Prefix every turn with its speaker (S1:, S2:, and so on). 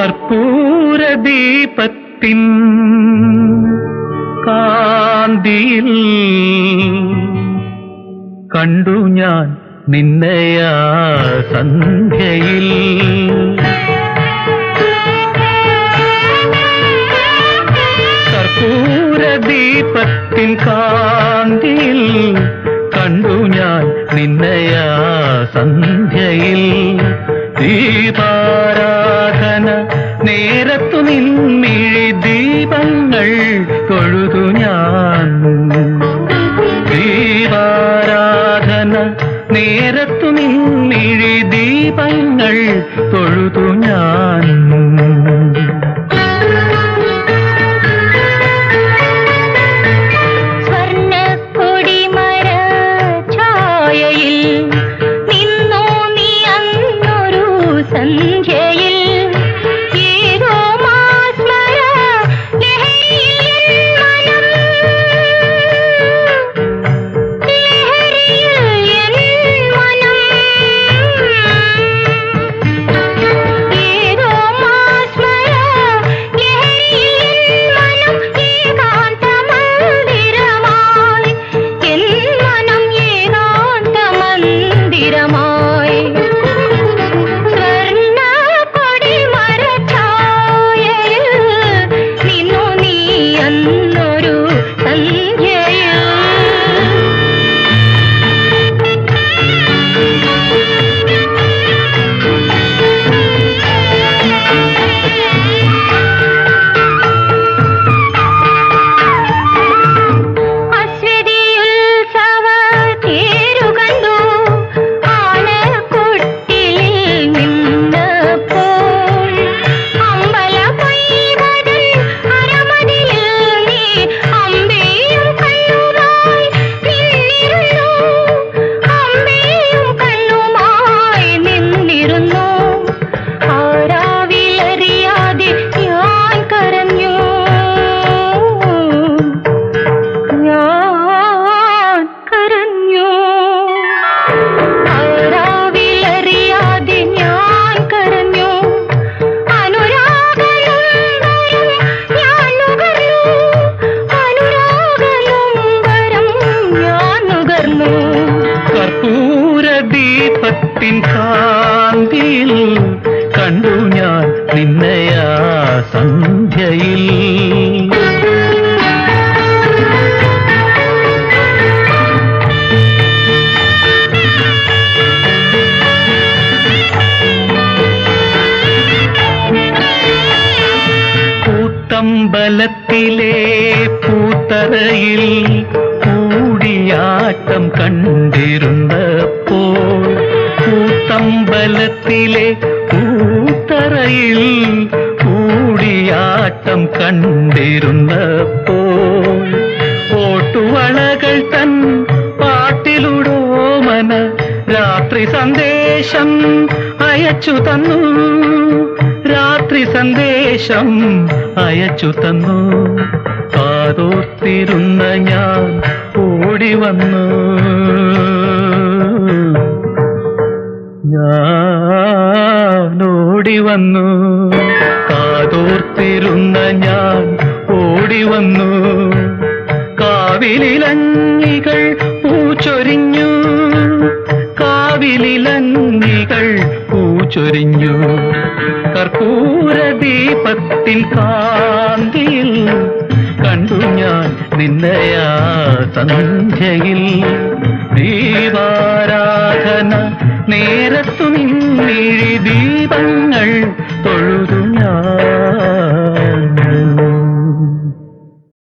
S1: കർപ്പൂര ദീപത്തിൻ കാന്തിയിൽ കണ്ടു ഞാൻ നിന്നയാ സന്ധ്യയിൽ. കർപ്പൂര ദീപത്തിൻ കാന്തിയിൽ കണ്ടു ഞാൻ നിന്നയാ സന്ധ്യയിൽ നേരത്തു നിന്നിഴി ദീപങ്ങൾ തൊഴുതു ഞാൻ. ദീപാരാധന നേരത്തു നിന്നിഴി ദീപങ്ങൾ തൊഴുതു ഞാൻ.
S2: സ്വർണക്കൊടിമര ഛായയിൽ
S1: കൂത്തമ്പലത്തിലെ പൂത്തറയിൽ കൂടിയാട്ടം കണ്ടിരുന്നപ്പോൾ പൂത്തമ്പലത്തിലെ പൂത്തറയിൽ കൂടിയാട്ടം കണ്ടിരുന്നപ്പോൾ ഓട്ടുവളകൾ തൻ പാട്ടിലുടോമന രാത്രി സന്ദേശം അയച്ചു തന്നു. രാത്രി സന്ദേശം അയച്ചു തന്നു. കാതോർത്തിരുന്ന ഞാൻ ഓടി വന്നു. ഞാൻ ഓടി വന്നു. കാതോർത്തിരുന്ന ഞാൻ ഓടി വന്നു. കാവിലിലങ്ങികൾ ചൊരിഞ്ഞു. കർപ്പൂര ദീപത്തിൻ കാന്തിയിൽ കണ്ടു ഞാൻ നിന്നയാ സന്ധ്യയിൽ. ദീപാരാധന നേരത്തു നിന്നെഴുതി